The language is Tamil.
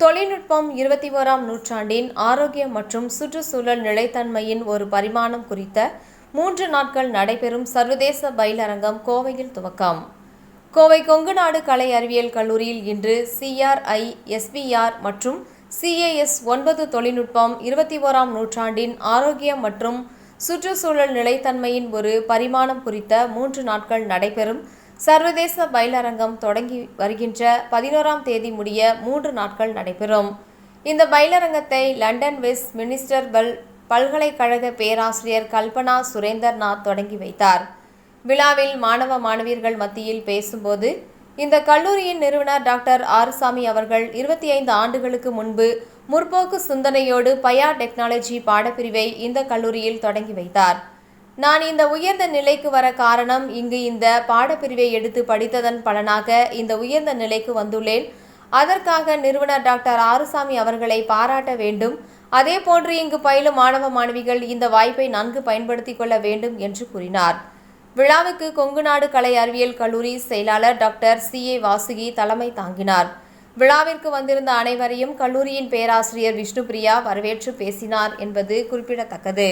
தொழில்நுட்பம் இருபத்தி ஓராம் நூற்றாண்டின் ஆரோக்கியம் மற்றும் சுற்றுச்சூழல் நிலைத்தன்மையின் ஒரு பரிமாணம் குறித்த மூன்று நாட்கள் நடைபெறும் சர்வதேச பயிலரங்கம் கோவையில் துவக்கம். கோவை கொங்குநாடு கலை அறிவியல் கல்லூரியில் இன்று சிஆர்ஐ எஸ்பிஆர் மற்றும் சிஏஎஸ் ஒன்பது தொழில்நுட்பம் இருபத்தி ஓராம் நூற்றாண்டின் ஆரோக்கியம் மற்றும் சுற்றுச்சூழல் நிலைத்தன்மையின் ஒரு பரிமாணம் குறித்த மூன்று நாட்கள் நடைபெறும் சர்வதேச பயிலரங்கம் தொடங்கி வருகின்ற பதினோராம் தேதி முடிய மூன்று நாட்கள் நடைபெறும். இந்த பயிலரங்கத்தை லண்டன் வெஸ்ட் மினிஸ்டர் பல் பல்கலைக்கழக பேராசிரியர் கல்பனா சுரேந்தர்நாத் தொடங்கி வைத்தார். விழாவில் மாணவ மாணவியர்கள் மத்தியில் பேசும்போது இந்த கல்லூரியின் நிறுவனர் டாக்டர் ஆறுசாமி அவர்கள் இருபத்தி ஐந்து ஆண்டுகளுக்கு முன்பு முற்போக்கு சிந்தனையோடு பயா டெக்னாலஜி பாடப்பிரிவை இந்த கல்லூரியில் தொடங்கி வைத்தார். நான் இந்த உயர்ந்த நிலைக்கு வர காரணம் இங்கு இந்த பாடப்பிரிவை எடுத்து படித்ததன் பலனாக இந்த உயர்ந்த நிலைக்கு வந்துள்ளேன். அதற்காக நிறுவனர் டாக்டர் ஆறுசாமி அவர்களை பாராட்ட வேண்டும். அதே போன்று இங்கு பயிலும் மாணவ மாணவிகள் இந்த வாய்ப்பை நன்கு பயன்படுத்திக் கொள்ள வேண்டும் என்று கூறினார். விழாவுக்கு கொங்குநாடு கலை அறிவியல் கல்லூரி செயலாளர் டாக்டர் சி. ஏ. வாசுகி தலைமை தாங்கினார். விழாவிற்கு வந்திருந்த அனைவரையும் கல்லூரியின் பேராசிரியர் விஷ்ணுபிரியா வரவேற்று பேசினார் என்பது குறிப்பிடத்தக்கது.